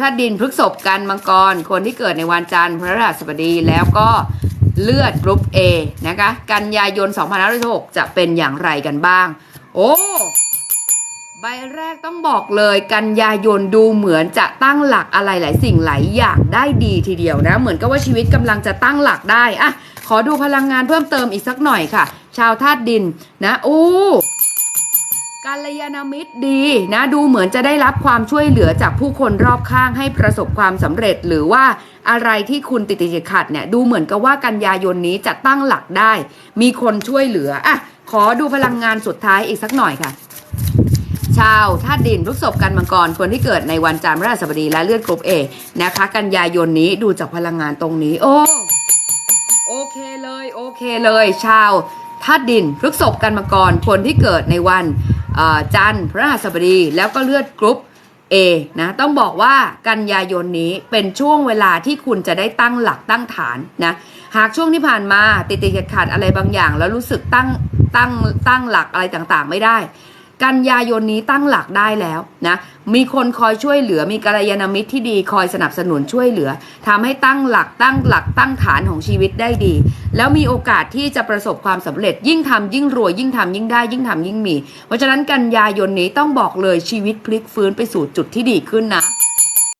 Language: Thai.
ถ้าดินพฤกษบกันมังกร คนที่เกิดในวันจันทร์พฤหัสบดีแล้วก็เลือดกรุ๊ป A นะคะ กันยายน2566จะเป็นอย่างไรกันบ้าง โอ้ ใบแรกต้องบอกเลย กันยายนดูเหมือนจะตั้งหลักอะไรหลายสิ่งหลายอย่างได้ดีทีเดียวนะ เหมือนกับว่าชีวิตกำลังจะตั้งหลักได้อะขอดูพลังงานเพิ่มเติมอีกสักหน่อยค่ะ ชาวธาตุดินนะ อู้ กัลยาณมิตรดีนะดูเหมือนจะได้รับความช่วยเหลือจากผู้คนรอบข้างให้ประสบความสำเร็จ หรือว่าอะไรที่คุณติดติดขัดเนี่ยดูเหมือนกับว่ากันยายนนี้จะตั้งหลักได้ มีคนช่วยเหลืออะขอดูพลังงานสุดท้ายอีกสักหน่อยค่ะ ชาวธาตุดินพฤษภกันมังกรคนที่เกิดในวันจันทร์พฤหัสบดีและเลือดกรุ๊ปเอนะคะ กันยายนนี้ดูจากพลังงานตรงนี้ โอ้โอเคเลยโอเคเลย ชาวธาตุดินพฤษภกันมังกรคนที่เกิดในวัน จันทร์พฤหัสบดีแล้วก็เลือดกรุ๊ป A นะต้องบอกว่ากันยายนนี้เป็นช่วงเวลาที่คุณจะได้ตั้งหลักตั้งฐานนะหากช่วงที่ผ่านมาติดติดขัดขัดอะไรบางอย่าง แล้วรู้สึกตั้งตั้งตั้งหลักอะไรต่างๆ ไม่ได้ กันยายนนี้ตั้งหลักได้แล้วนะมีคนคอยช่วยเหลือมีกัลยาณมิตรที่ดีคอยสนับสนุนช่วยเหลือทำให้ตั้งหลักตั้งหลักตั้งฐานของชีวิตได้ดี แล้วมีโอกาสที่จะประสบความสำเร็จ ยิ่งทำยิ่งรวยยิ่งทำยิ่งได้ ยิ่งทำยิ่งมี เพราะฉะนั้นกันยายนนี้ต้องบอกเลยชีวิตพลิกฟื้นไปสู่จุดที่ดีขึ้นนะ